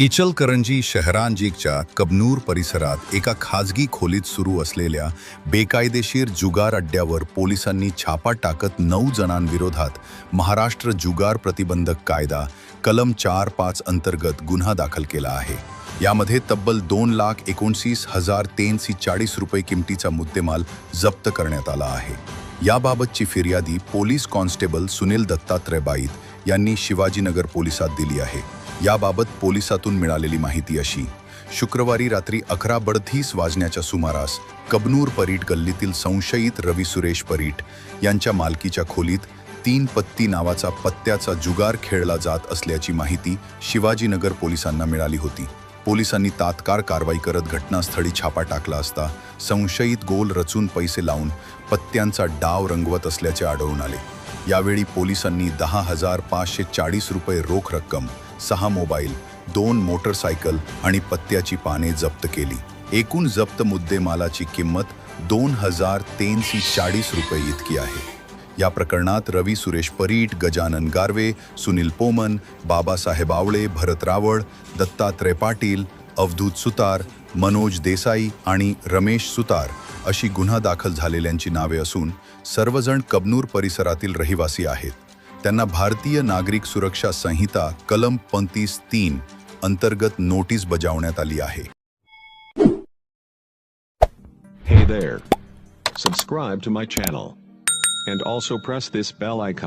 इचलकरंजी शहरांजीकच्या कबनूर परिसरात एका खाजगी खोलीत सुरू असलेल्या बेकायदेशीर जुगार अड्ड्यावर पोलिसांनी छापा टाकत नऊ जणांविरोधात महाराष्ट्र जुगार प्रतिबंधक कायदा कलम चार पाच अंतर्गत गुन्हा दाखल केला आहे. यामध्ये तब्बल दोन लाख एकोणतीस हजार तीनशे चाळीस रुपये किमतीचा मुद्देमाल जप्त करण्यात आला आहे. याबाबतची फिर्यादी पोलीस कॉन्स्टेबल सुनील दत्तात्रय बाईत यांनी शिवाजीनगर पोलिसात दिली आहे. याबाबत पोलिसातून मिळालेली माहिती अशी शुक्रवारी रात्री अकरा बडतीस वाजण्याच्या सुमारास कबनूर परीट गल्लीतील संशयित रवी सुरेश परीट यांच्या मालकीच्या खोलीत तीन पत्ती नावाचा पत्त्याचा जुगार खेळला जात असल्याची माहिती शिवाजीनगर पोलिसांना मिळाली होती. पोलिसांनी तात्काळ कारवाई करत घटनास्थळी छापा टाकला असता संशयित गोल रचून पैसे लावून पत्त्यांचा डाव रंगवत असल्याचे आढळून आले. यावेळी पोलिसांनी दहा हजार पाचशे चाळीस रुपये रोख रक्कम सहा मोबाईल दोन मोटरसायकल आणि पत्त्याची पाने जप्त केली. एकूण जप्त मुद्देमालाची किंमत दोन हजार तीनशे चाळीस रुपये इतकी आहे. या प्रकरणात रवी सुरेश परीट गजानन गारवे सुनील पोमन बाबासाहेब आवळे भरत रावळ दत्तात्रय पाटील अवधूत सुतार मनोज देसाई आणि रमेश सुतार अशी गुन्हा दाखल झालेल्यांची नावे असून सर्वजण कबनूर परिसरातील रहिवासी आहेत त्यांना भारतीय नागरिक सुरक्षा संहिता कलम पंतीस तीन अंतर्गत नोटीस बजावण्यात आली आहे Hey there. Subscribe to my channel. And also press this bell icon.